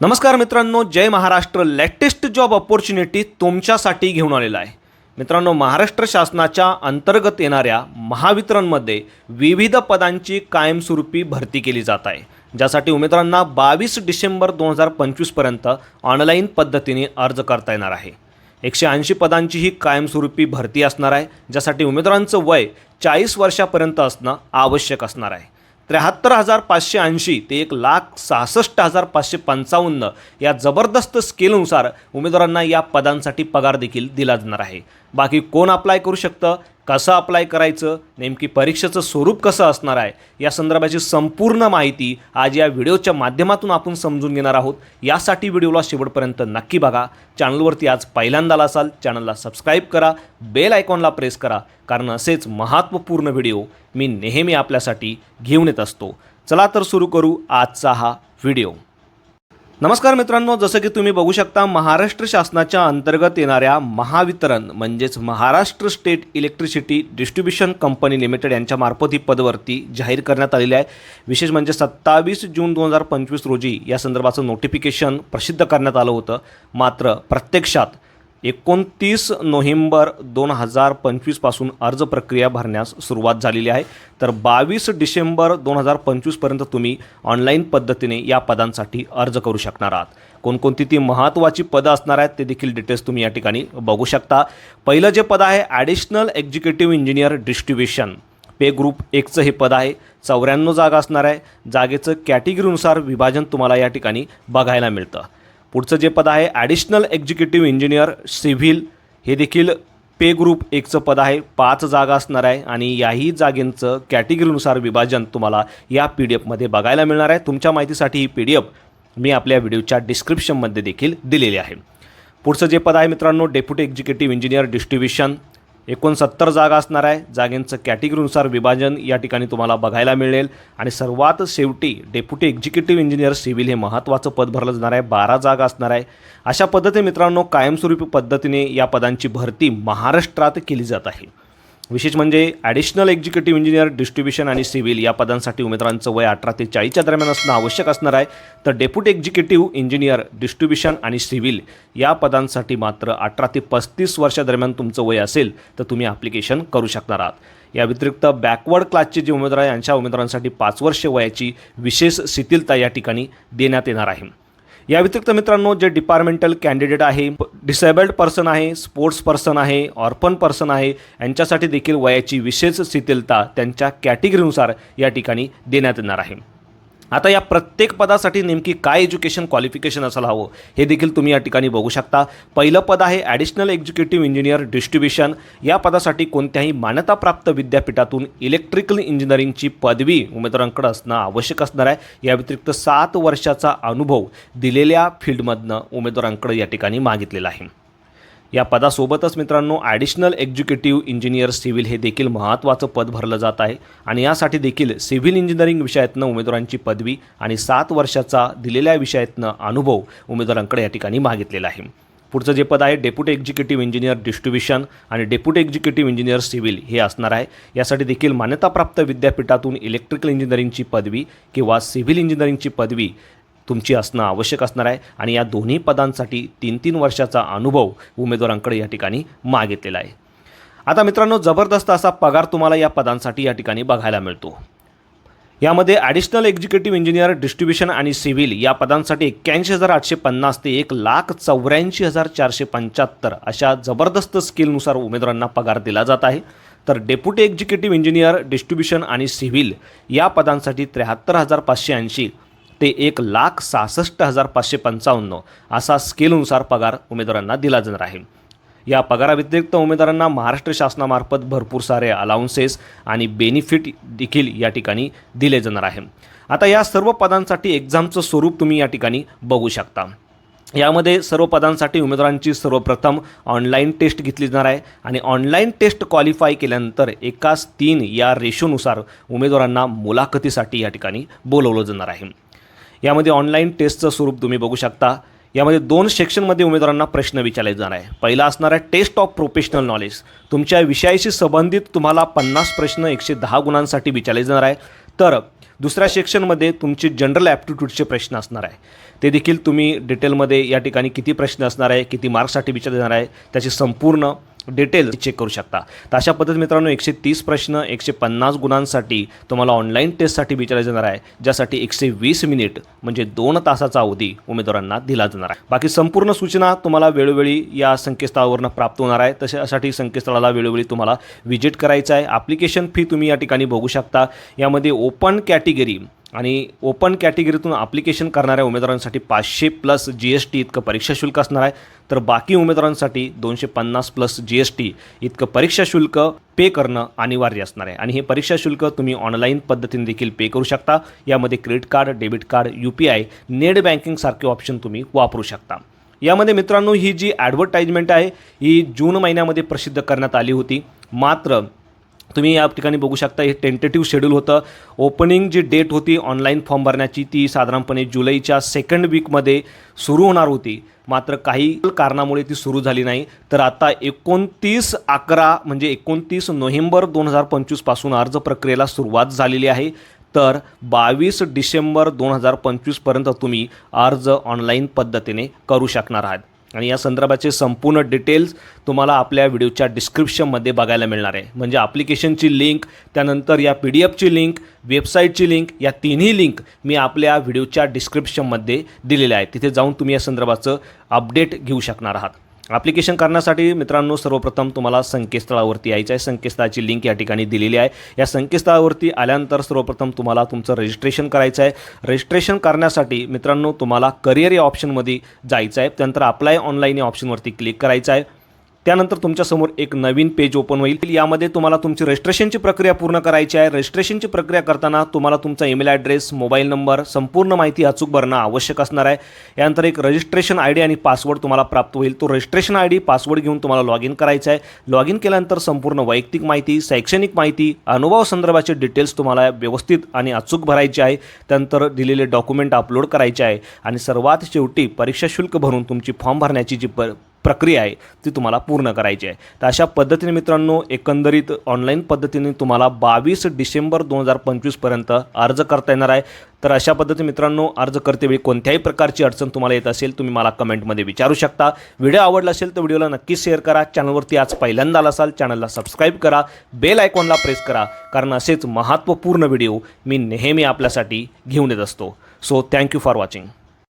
नमस्कार मित्रांनो जय महाराष्ट्र. लेटेस्ट जॉब ऑपॉर्च्युनिटी तुमच्यासाठी घेऊन आलेला आहे. मित्रांनो महाराष्ट्र शासनाच्या अंतर्गत येणाऱ्या महावितरणमध्ये विविध पदांची कायमस्वरूपी भरती केली जात आहे. ज्यासाठी उमेदवारांना बावीस डिसेंबर दोन हजार पंचवीसपर्यंत ऑनलाईन पद्धतीने अर्ज करता येणार आहे. एकशे ऐंशी पदांची ही कायमस्वरूपी भरती असणार आहे ज्यासाठी उमेदवारांचं वय चाळीस वर्षापर्यंत असणं आवश्यक असणार आहे. त्र्याहत्तर हजार पाचशे ऐंशी ते एक लाख सहासष्ट हजार पाचशे पंचावन्न या जबरदस्त स्केलनुसार उमेदवारांना या पदांसाठी पगार देखील दिला जाणार आहे. बाकी कोण अप्लाय करू शकतं? कसं अप्लाय करायचं नेमकी परीक्षेचं स्वरूप कसं असणार आहे या संदर्भाची संपूर्ण माहिती आज या व्हिडिओच्या माध्यमातून आपण समजून घेणार आहोत. यासाठी व्हिडिओला शेवटपर्यंत नक्की बघा. चॅनलवरती आज पहिल्यांदाला असाल चॅनलला सबस्क्राईब करा बेल आयकॉनला प्रेस करा कारण असेच महत्त्वपूर्ण व्हिडिओ मी नेहमी आपल्यासाठी घेऊन येत असतो. चला तर सुरू करू आजचा हा व्हिडिओ. नमस्कार मित्रांनो जसं की तुम्ही बघू शकता महाराष्ट्र शासनाच्या अंतर्गत येणाऱ्या महावितरण म्हणजेच Maharashtra state electricity distribution company limited यांच्यामार्फत ही पदवरती जाहीर करण्यात आलेली आहे. विशेष म्हणजे सत्तावीस जून दोन हजार पंचवीस रोजी या संदर्भाचं नोटिफिकेशन प्रसिद्ध करण्यात आलं होतं. मात्र प्रत्यक्षात एकोणतीस नोव्हेंबर दोन हजार पंचवीसपासून अर्ज प्रक्रिया भरण्यास सुरुवात झालेली आहे. तर बावीस डिसेंबर दोन हजार पंचवीसपर्यंत तुम्ही ऑनलाईन पद्धतीने या पदांसाठी अर्ज करू शकणार आहात. कोणकोणती ती महत्त्वाची पदं असणार आहेत ते देखील डिटेल्स तुम्ही या ठिकाणी बघू शकता. पहिलं जे पद आहे additional executive engineer distribution pay group एकचं हे पद आहे. चौऱ्याण्णव जागा असणार आहे. जागेचं कॅटेगरीनुसार विभाजन तुम्हाला या ठिकाणी बघायला मिळतं. पुढचं जे पद आहे ॲडिशनल एक्झिक्युटिव्ह इंजिनियर सिव्हिल हे देखील पे ग्रुप एकचं पद आहे पाच जागा असणार आहे आणि याही जागेंचं कॅटेगरीनुसार विभाजन तुम्हाला या पी डी एफमध्ये बघायला मिळणार आहे. तुमच्या माहितीसाठी ही पी डी एफ मी आपल्या व्हिडिओच्या डिस्क्रिप्शनमध्ये देखील दिलेली आहे. पुढचं जे पद आहे मित्रांनो डेप्युटी एक्झिक्युटिव्ह इंजिनियर डिस्ट्रीब्युशन एकोणसत्तर जागा असणार आहे. जागेंचं कॅटेगरीनुसार विभाजन या ठिकाणी तुम्हाला बघायला मिळेल. आणि सर्वात शेवटी डेप्युटी एक्झिक्युटिव्ह इंजिनियर सिव्हिल हे महत्त्वाचं पद भरलं जाणार आहे. बारा जागा असणार आहे. अशा पद्धतीने मित्रांनो कायमस्वरूपी पद्धतीने या पदांची भरती महाराष्ट्रात केली जात आहे. विशेष म्हणजे ॲडिशनल एक्झिक्युटिव्ह इंजिनियर डिस्ट्रीब्युशन आणि सिव्हिल या पदांसाठी उमेदवारांचं वय अठरा ते चाळीसच्या दरम्यान असणं आवश्यक असणार आहे. तर डेप्युटी एक्झिक्युटिव्ह इंजिनियर डिस्ट्रीब्युशन आणि सिव्हिल या पदांसाठी मात्र अठरा ते पस्तीस वर्षादरम्यान तुमचं वय असेल तर तुम्ही ॲप्लिकेशन करू शकणार आहात. या व्यतिरिक्त बॅकवर्ड क्लासचे जे उमेदवार आहे यांच्या उमेदवारांसाठी पाच वर्ष वयाची विशेष शिथिलता या ठिकाणी देण्यात येणार आहे. या व्यतिरिक्त मित्रांनो जे डिपार्टमेंटल कॅन्डिडेट आहे डिसेबल्ड पर्सन आहे स्पोर्ट्स पर्सन आहे ऑर्पन पर्सन आहे यांच्यासाठी देखील वयाची विशेष शिथिलता त्यांच्या कॅटेगरीनुसार या ठिकाणी देण्यात येणार आहे. आता या प्रत्येक पदासाठी नेमकी काय एज्युकेशन क्वालिफिकेशन असायला हवं हे देखील तुम्ही या ठिकाणी बघू शकता. पहिलं पद आहे ॲडिशनल एक्झिक्युटिव्ह इंजिनियर डिस्ट्रीब्युशन या पदासाठी कोणत्याही मान्यताप्राप्त विद्यापीठातून इलेक्ट्रिकल इंजिनिअरिंगची पदवी उमेदवारांकडे असणं आवश्यक असणार आहे. या व्यतिरिक्त सात वर्षाचा अनुभव दिलेल्या फील्डमधनं उमेदवारांकडे या ठिकाणी मागितलेला आहे. या पदासोबतच मित्रांनो ॲडिशनल एक्झिक्युटिव्ह इंजिनियर सिव्हिल हे देखील महत्त्वाचं पद भरलं जात आहे. आणि यासाठी देखील सिव्हिल इंजिनिअरिंग विषयातनं उमेदवारांची पदवी आणि सात वर्षाचा दिलेल्या विषयातनं अनुभव उमेदवारांकडे या ठिकाणी मागितलेला आहे. पुढचं जे पद आहे डेप्युटी एक्झिक्युटिव्ह इंजिनियर डिस्ट्रीब्युशन आणि डेप्युटी एक्झिक्युटिव्ह इंजिनियर सिव्हिल हे असणार आहे. यासाठी देखील मान्यताप्राप्त विद्यापीठातून इलेक्ट्रिकल इंजिनिअरिंगची पदवी किंवा सिव्हिल इंजिनिअरिंगची पदवी तुमची असणं आवश्यक असणार आहे आणि या दोन्ही पदांसाठी तीन तीन वर्षाचा अनुभव उमेदवारांकडे या ठिकाणी मागितलेला आहे. आता मित्रांनो जबरदस्त असा पगार तुम्हाला या पदांसाठी या ठिकाणी बघायला मिळतो. यामध्ये ॲडिशनल एक्झिक्युटिव्ह इंजिनियर डिस्ट्रीब्युशन आणि सिव्हिल या पदांसाठी एक्क्याऐंशी हजार आठशे पन्नास ते एक लाख चौऱ्याऐंशी हजार चारशे पंच्याहत्तर अशा जबरदस्त स्किलनुसार उमेदवारांना पगार दिला जात आहे. तर डेप्युटी एक्झिक्युटिव्ह इंजिनियर डिस्ट्रीब्युशन आणि सिव्हिल या पदांसाठी त्र्याहत्तर हजार पाचशे ऐंशी ते एक लाख सहासष्ट हजार पाचशे पंचावन्न असा स्केलनुसार पगार उमेदवारांना दिला जाणार आहे. या पगाराव्यतिरिक्त उमेदवारांना महाराष्ट्र शासनामार्फत भरपूर सारे अलाउन्सेस आणि बेनिफिट देखील या ठिकाणी दिले जाणार आहे. आता या सर्व पदांसाठी एक्झामचं स्वरूप तुम्ही या ठिकाणी बघू शकता. यामध्ये सर्व पदांसाठी उमेदवारांची सर्वप्रथम ऑनलाईन टेस्ट घेतली जाणार आहे आणि ऑनलाईन टेस्ट क्वालिफाय केल्यानंतर एकाच तीन या रेशोनुसार उमेदवारांना मुलाखतीसाठी या ठिकाणी बोलवलं जाणार आहे. यामध्ये ऑनलाईन टेस्टचं स्वरूप तुम्ही बघू शकता. यामध्ये दोन सेक्शनमध्ये उमेदवारांना प्रश्न विचारले जाणार आहे. पहिला असणार आहे टेस्ट ऑफ प्रोफेशनल नॉलेज तुमच्या विषयाशी संबंधित तुम्हाला पन्नास प्रश्न एकशे दहा गुणांसाठी विचारले जाणार आहे. तर दुसऱ्या सेक्शनमध्ये तुमचे जनरल ॲप्टिट्यूडचे प्रश्न असणार आहे. ते देखील तुम्ही डिटेलमध्ये या ठिकाणी किती प्रश्न असणार आहे किती मार्क्ससाठी विचारले जाणार आहे त्याची संपूर्ण डिटेल चेक करू शकता. तर अशा पद्धतीत मित्रांनो एकशे तीस प्रश्न एकशे पन्नास गुणांसाठी तुम्हाला ऑनलाईन टेस्टसाठी विचारले जाणार आहे ज्यासाठी एकशे वीस मिनिट म्हणजे दोन तासाचा अवधी उमेदवारांना दिला जाणार आहे. बाकी संपूर्ण सूचना तुम्हाला वेळोवेळी या संकेतस्थळावरनं प्राप्त होणार आहे. तशासाठी संकेतस्थळाला वेळोवेळी तुम्हाला व्हिजिट करायचं आहे. ॲप्लिकेशन फी तुम्ही या ठिकाणी बघू शकता. यामध्ये ओपन कॅटेगरी आणि ओपन कॅटेगरीतून ॲप्लिकेशन करणाऱ्या उमेदवारांसाठी पाचशे प्लस जी एस टी इतकं परीक्षा शुल्क असणार आहे. तर बाकी उमेदवारांसाठी दोनशे पन्नास प्लस जी एस टी इतकं परीक्षा शुल्क पे करणं अनिवार्य असणार आहे. आणि हे परीक्षा शुल्क तुम्ही ऑनलाईन पद्धतीने देखील पे करू शकता. यामध्ये credit card debit card U P I net बँकिंगसारखे option तुम्ही वापरू शकता. यामध्ये मित्रांनो ही जी ॲडव्हर्टाईजमेंट आहे ही जून महिन्यामध्ये प्रसिद्ध करण्यात आली होती. मात्र तुम्ही या ठिकाणी बघू शकता हे टेंटेटिव्ह शेड्यूल होतं. ओपनिंग जी डेट होती ऑनलाईन फॉर्म भरण्याची ती साधारणपणे जुलैच्या सेकंड वीकमध्ये सुरू होणार होती. मात्र काही कारणामुळे ती सुरू झाली नाही. तर आता एकोणतीस अकरा म्हणजे एकोणतीस नोव्हेंबर दोन हजार पंचवीसपासून अर्ज प्रक्रियेला सुरुवात झालेली आहे. तर बावीस डिसेंबर दोन हजार पंचवीसपर्यंत तुम्ही अर्ज ऑनलाईन पद्धतीने करू शकणार आहात. आणि या संदर्भाचे संपूर्ण डिटेल्स तुम्हाला आपल्या व्हिडिओच्या डिस्क्रिप्शनमध्ये बघायला मिळणार आहे. म्हणजे ॲप्लिकेशनची लिंक त्यानंतर या पी डी एफची लिंक वेबसाईटची लिंक या तिन्ही लिंक मी आपल्या व्हिडिओच्या डिस्क्रिप्शनमध्ये दिलेल्या आहेत. तिथे जाऊन तुम्ही या संदर्भाचं अपडेट घेऊ शकणार आहात. ॲप्लिकेशन करण्यासाठी मित्रांनो सर्वप्रथम तुम्हाला संकेतस्थळावरती यायचं आहे. संकेतस्थळाची लिंक या ठिकाणी दिलेली आहे. या संकेतस्थळावरती आल्यानंतर सर्वप्रथम तुम्हाला तुमचं रजिस्ट्रेशन करायचं आहे. रजिस्ट्रेशन करण्यासाठी मित्रांनो तुम्हाला करिअर या ऑप्शनमध्ये जायचं आहे. त्यानंतर अप्लाय ऑनलाईन या ऑप्शनवरती क्लिक करायचं आहे. त्यानंतर तुमच्यासमोर एक नवीन पेज ओपन होईल. यामध्ये तुम्हाला तुमची रजिस्ट्रेशनची प्रक्रिया पूर्ण करायची आहे. रजिस्ट्रेशनची प्रक्रिया करताना तुम्हाला तुमचा ईमेल ॲड्रेस मोबाईल नंबर संपूर्ण माहिती अचूक भरणं आवश्यक असणार आहे. यानंतर एक रजिस्ट्रेशन आय डी आणि पासवर्ड तुम्हाला प्राप्त होईल. तो रजिस्ट्रेशन आय डी पासवर्ड घेऊन तुम्हाला लॉग इन करायचा आहे. लॉग इन केल्यानंतर संपूर्ण वैयक्तिक माहिती शैक्षणिक माहिती अनुभव संदर्भाचे डिटेल्स तुम्हाला व्यवस्थित आणि अचूक भरायचे आहे. त्यानंतर दिलेले डॉक्युमेंट अपलोड करायचे आहे. आणि सर्वात शेवटी परीक्षा शुल्क भरून तुमची फॉर्म भरण्याची जी प प्रक्रिया आहे ती तुम्हाला पूर्ण करायची आहे. तर अशा पद्धतीने मित्रांनो एकंदरीत ऑनलाईन पद्धतीने तुम्हाला बावीस डिसेंबर दोन हजार पंचवीसपर्यंत अर्ज करता येणार आहे. तर अशा पद्धतीने मित्रांनो अर्ज करतेवेळी कोणत्याही प्रकारची अडचण तुम्हाला येत असेल तुम्ही मला कमेंटमध्ये विचारू शकता. व्हिडिओ आवडला असेल तर व्हिडिओला नक्कीच शेअर करा. चॅनलवरती आज पहिल्यांदा आला असाल चॅनलला सबस्क्राईब करा. बेल आयकॉनला प्रेस करा कारण असेच महत्त्वपूर्ण व्हिडिओ मी नेहमी आपल्यासाठी घेऊन येत असतो. So thank you for watching